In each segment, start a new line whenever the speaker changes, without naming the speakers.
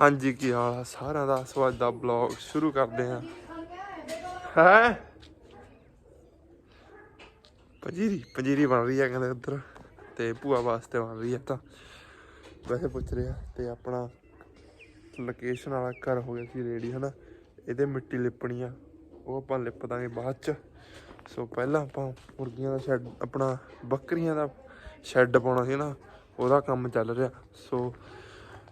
ਹਾਂਜੀ, ਕੀ ਹਾਲ ਆ? ਸਾਰਿਆਂ ਦਾ ਸਵਾਜ ਦਾ ਬਲੌਗ ਸ਼ੁਰੂ ਕਰਦੇ ਆ ਹੈ? ਪੰਜੀਰੀ ਪੰਜੀਰੀ ਬਣ ਰਹੀ ਆ ਕਹਿੰਦੇ ਉੱਧਰ। ਤੇ ਭੂਆ ਵਾਸਤੇ ਬਣ ਰਹੀ ਆ ਤਾਂ। ਵੈਸੇ ਪੁੱਛ ਰਿਹਾ, ਤੇ ਆਪਣਾ ਲੋਕੇਸ਼ਨ ਵਾਲਾ ਘਰ ਹੋ ਗਿਆ ਸੀ ਰੇਡੀ ਹਨਾ? ਇਹਦੇ ਮਿੱਟੀ ਲਿਪਣੀ ਆ। ਉਹ ਆਪਾਂ ਲਿਪ ਦਾਂਗੇ ਬਾਅਦ ਚ। ਸੋ ਪਹਿਲਾਂ ਆਪਾਂ ਮੁਰਗੀਆਂ ਦਾ ਸ਼ੈੱਡ ਆਪਣਾ ਬੱਕਰੀਆਂ ਦਾ ਸ਼ੈੱਡ ਪਾਉਣਾ ਸੀ ਨਾ, ਉਹਦਾ ਕੰਮ ਚੱਲ ਰਿਹਾ। ਸੋ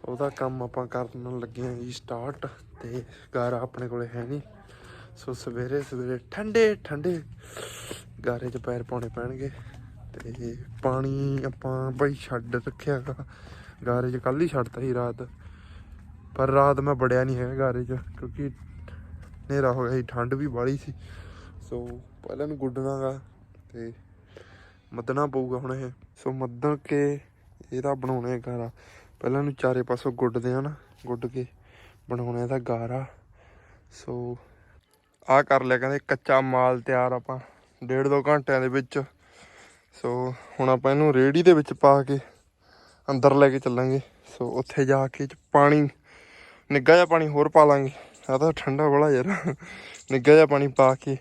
ਉਹਦਾ ਕੰਮ ਆਪਾਂ ਕਰਨ ਲੱਗੇ ਆਂ ਜੀ ਸਟਾਰਟ ਤੇ ਗਾਰਾ ਆਪਣੇ ਕੋਲੇ ਹੈ ਨਹੀਂ। ਸੋ ਸਵੇਰੇ ਸਵੇਰੇ ਠੰਡੇ ਠੰਡੇ ਗਾਰੇ 'ਚ ਪੈਰ ਪਾਉਣੇ ਪੈਣਗੇ ਤੇ ਪਾਣੀ ਆਪਾਂ ਭਾਈ ਛੱਡ ਰੱਖਿਆ ਗਾ। ਗਾਰੇ 'ਚ ਕੱਲ ਹੀ ਛੱਡਤਾ ਸੀ ਰਾਤ। ਪਰ ਰਾਤ ਮੈਂ ਬੜਿਆ ਨਹੀਂ ਹੈਗਾ ਗਾਰੇ 'ਚ ਕਿਉਂਕਿ ਹਨੇਰਾ ਹੋ ਗਿਆ ਸੀ, ਠੰਡ ਵੀ ਬਾਹਲੀ ਸੀ। ਸੋ ਪਹਿਲਾਂ ਨੂੰ ਗੁੱਡਣਾਗਾ ਤੇ ਮੱਦਣਾ ਪਊਗਾ ਹੁਣ ਇਹ। ਸੋ ਮੱਦਣ ਕੇ ਇਹਦਾ ਬਣਾਉਣੇ ਗਾਰਾ ਪਹਿਲਾਂ ਨੂੰ ਚਾਰੇ ਪਾਸੋਂ ਗੁੱਡਦੇ ਆ ਨਾ, ਗੁੱਡ ਕੇ ਬਣਾਉਣਾ ਇਹਦਾ ਗਾਰਾ। ਸੋ ਆ ਕਰ ਲਿਆ ਕਹਿੰਦੇ ਕੱਚਾ ਮਾਲ ਤਿਆਰ ਆਪਾਂ, ਡੇਢ ਦੋ ਘੰਟਿਆਂ ਦੇ ਵਿੱਚ। ਸੋ ਹੁਣ ਆਪਾਂ ਇਹਨੂੰ ਰੇੜੀ ਦੇ ਵਿੱਚ ਪਾ ਕੇ ਅੰਦਰ ਲੈ ਕੇ ਚੱਲਾਂਗੇ। ਸੋ ਉੱਥੇ ਜਾ ਕੇ ਪਾਣੀ, ਨਿੱਘਾ ਜਿਹਾ ਪਾਣੀ ਹੋਰ ਪਾ ਲਾਂਗੇ। ਆ ਤਾਂ ਠੰਡਾ ਬੜਾ ਯਾਰ। ਨਿੱਘਾ ਜਿਹਾ ਪਾਣੀ ਪਾ ਕੇ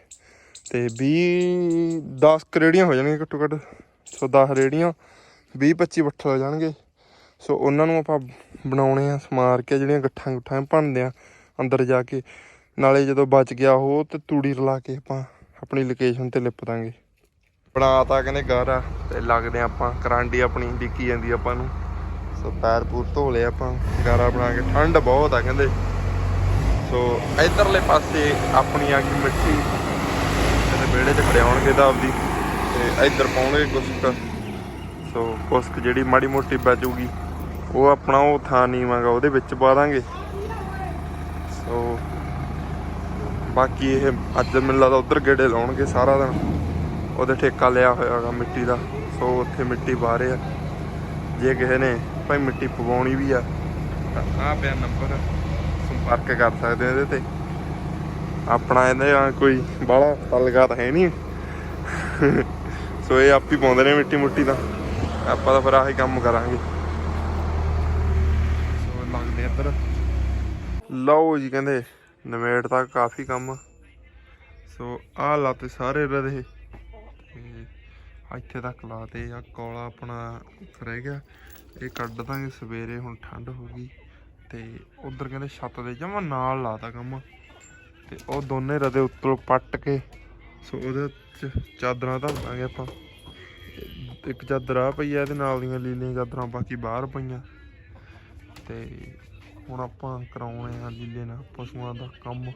ਤੇ 20 10 ਕਰੇੜੀਆਂ ਹੋ ਜਾਣਗੀਆਂ ਘੱਟੋ ਘੱਟ। ਸੋ 10 ਰੇੜੀਆਂ 20 25 ਬੱਠਲ ਹੋ ਜਾਣਗੇ। ਸੋ ਉਹਨਾਂ ਨੂੰ ਆਪਾਂ ਬਣਾਉਣੇ ਆ, ਸਮਾਰ ਕੇ ਜਿਹੜੀਆਂ ਗੱਠਾਂ ਗੁੱਠਾਂ ਭੰਨਦੇ ਆ ਅੰਦਰ ਜਾ ਕੇ। ਨਾਲੇ ਜਦੋਂ ਬਚ ਗਿਆ ਉਹ ਤੇ ਤੂੜੀ ਰਲਾ ਕੇ ਆਪਾਂ ਆਪਣੀ ਲੋਕੇਸ਼ਨ ਤੇ ਲਿਪ ਦਾਂਗੇ। ਬਣਾਤਾ ਕਹਿੰਦੇ ਗਾਰਾ ਤੇ ਲੱਗਦੇ ਆ ਆਪਾਂ ਕਰਾਂਡੀ ਆਪਣੀ ਡਿੱਕੀ ਜਾਂਦੀ ਆਪਾਂ ਨੂੰ। ਸੋ ਪੈਰ ਪੂਰ ਧੋ ਲਿਆ ਆਪਾਂ ਗਾਰਾ ਬਣਾ ਕੇ। ਠੰਡ ਬਹੁਤ ਆ ਕਹਿੰਦੇ। ਸੋ ਇਧਰਲੇ ਪਾਸੇ ਆਪਣੀ ਆ ਗਈ ਮਿੱਟੀ, ਤੇ ਵਿਹੜੇ 'ਚ ਖੜਿਆਉਣਗੇ ਤਾਂ ਆਪਦੀ। ਤੇ ਇੱਧਰ ਪਾਉਣਗੇ ਕੁਸ਼ਕ ਸੋ ਕੁਸ਼ਕ ਜਿਹੜੀ ਮਾੜੀ ਮੋਟੀ ਬਚੂਗੀ। ਉਹ ਆਪਣਾ ਉਹ ਥਾਂ ਨੀਵਾਂਗਾ ਉਹਦੇ ਵਿੱਚ ਪਾ ਦਾਂਗੇ। ਸੋ ਬਾਕੀ ਇਹ ਅੱਜ ਮੈਨੂੰ ਲੱਗਦਾ ਉਧਰ ਗੇੜੇ ਲਾਉਣਗੇ ਸਾਰਾ ਦਿਨ। ਉਹਦੇ ਠੇਕਾ ਲਿਆ ਹੋਇਆਗਾ ਮਿੱਟੀ ਦਾ ਸੋ ਉੱਥੇ ਮਿੱਟੀ ਪਾ ਰਹੇ ਆ। ਜੇ ਕਿਸੇ ਨੇ ਭਾਈ ਮਿੱਟੀ ਪਵਾਉਣੀ ਵੀ ਆ, ਤਾਂ ਆਹ ਪਿਆ ਨੰਬਰ ਸੰਪਰਕ ਕਰ ਸਕਦੇ ਇਹਦੇ ਤੇ। ਆਪਣਾ ਇਹਦੇ ਕੋਈ ਬਾਹਲਾ ਤਲਗਾ ਤਾਂ ਹੈ ਨਹੀਂ। ਸੋ ਇਹ ਆਪ ਹੀ ਪਾਉਂਦੇ ਨੇ ਮਿੱਟੀ ਮੁੱਟੀ ਦਾ ਆਪਾਂ ਤਾਂ ਫਿਰ ਆਹੀ ਕੰਮ ਕਰਾਂਗੇ। ਲੱਗਦੇ ਇੱਧਰ। ਲਓ ਜੀ ਕਹਿੰਦੇ ਨਵੇੜ ਤੱਕ ਕਾਫੀ ਕੰਮ। ਸੋ ਆ ਲਾਤੇ ਸਾਰੇ ਰਦੇ ਇੱਥੇ ਤੱਕ ਲਾਤੇ ਆ, ਕੋਲਾ ਆਪਣਾ ਰਹਿ ਗਿਆ। ਇਹ ਕੱਢ ਦਾਂਗੇ, ਸਵੇਰੇ ਹੁਣ ਠੰਡ ਹੋ ਗਈ। ਤੇ ਉਧਰ ਕਹਿੰਦੇ ਛੱਤ ਦੇ ਜਮਾ ਨਾਲ ਲਾਤਾ ਕੰਮ। ਤੇ ਉਹ ਦੋਨੇ ਰਦੇ ਉੱਤੋਂ ਪੱਟ ਕੇ, ਸੋ ਉਹਦੇ ਚ ਚਾਦਰਾਂ ਧਰ ਦਾਂਗੇ ਆਪਾਂ। ਇੱਕ ਚਾਦਰ ਆ ਪਈ ਆ, ਇਹਦੇ ਨਾਲ ਦੀਆਂ ਲੀਲੀਆਂ ਚਾਦਰਾਂ ਬਾਕੀ ਬਾਹਰ ਪਈਆਂ। ਤੇ ਹੁਣ ਆਪਾਂ ਕਰਾਉਣੇ ਆ ਲੀਲੇ ਨਾਲ ਪਸ਼ੂਆਂ ਦਾ ਕੰਮ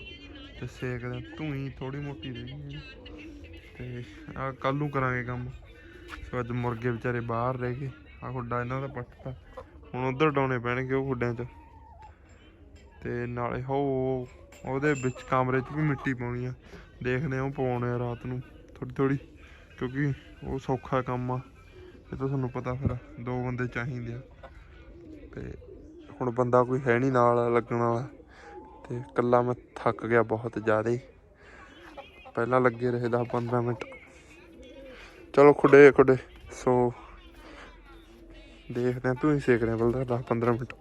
ਤੇ ਸੇਕਦੇ ਆ। ਧੂਣੀ ਥੋੜੀ ਮੋਟੀ ਰਹਿ ਗਈ ਹੈ ਤੇ ਆ ਕੱਲ ਨੂੰ ਕਰਾਂਗੇ ਕੰਮ। ਸੋ ਅੱਜ ਮੁਰਗੇ ਵਿਚਾਰੇ ਬਾਹਰ ਰਹਿ ਗਏ। ਆ ਖੁੱਡਾ ਇਹਨਾਂ ਦਾ ਪੱਟਤਾ। ਹੁਣ ਉਧਰ ਡਾਉਣੇ ਪੈਣਗੇ ਉਹ ਖੁੱਡਿਆਂ 'ਚ। ਤੇ ਨਾਲੇ ਹੋ, ਉਹਦੇ ਵਿੱਚ ਕਮਰੇ 'ਚ ਵੀ ਮਿੱਟੀ ਪਾਉਣੀ ਆ। ਦੇਖਦੇ ਆ ਉਹ ਪਾਉਣੇ ਆ ਰਾਤ ਨੂੰ ਥੋੜੀ ਥੋੜੀ ਕਿਉਂਕਿ ਉਹ ਸੌਖਾ ਕੰਮ ਆ। ਇਹ ਤਾਂ ਤੁਹਾਨੂੰ ਪਤਾ ਫਿਰ, ਦੋ ਬੰਦੇ ਚਾਹੀਦੇ ਆ। ਤੇ ਹੁਣ ਬੰਦਾ ਕੋਈ ਹੈ ਨਹੀਂ ਨਾਲ ਲੱਗਣ ਵਾਲਾ। ਤੇ ਇਕੱਲਾ ਮੈਂ ਥੱਕ ਗਿਆ ਬਹੁਤ ਜ਼ਿਆਦਾ। ਹੀ ਪਹਿਲਾਂ ਲੱਗੇ ਰਹੇ 10 15 ਮਿੰਟ। ਚਲੋ ਖੁੱਡੇ ਖੁੱਡੇ। ਸੋ ਦੇਖਦੇ ਆ ਤੂੰ ਹੀ ਸੇਕ ਰਿਹਾ ਬਲਦਾ 10 15 ਮਿੰਟ।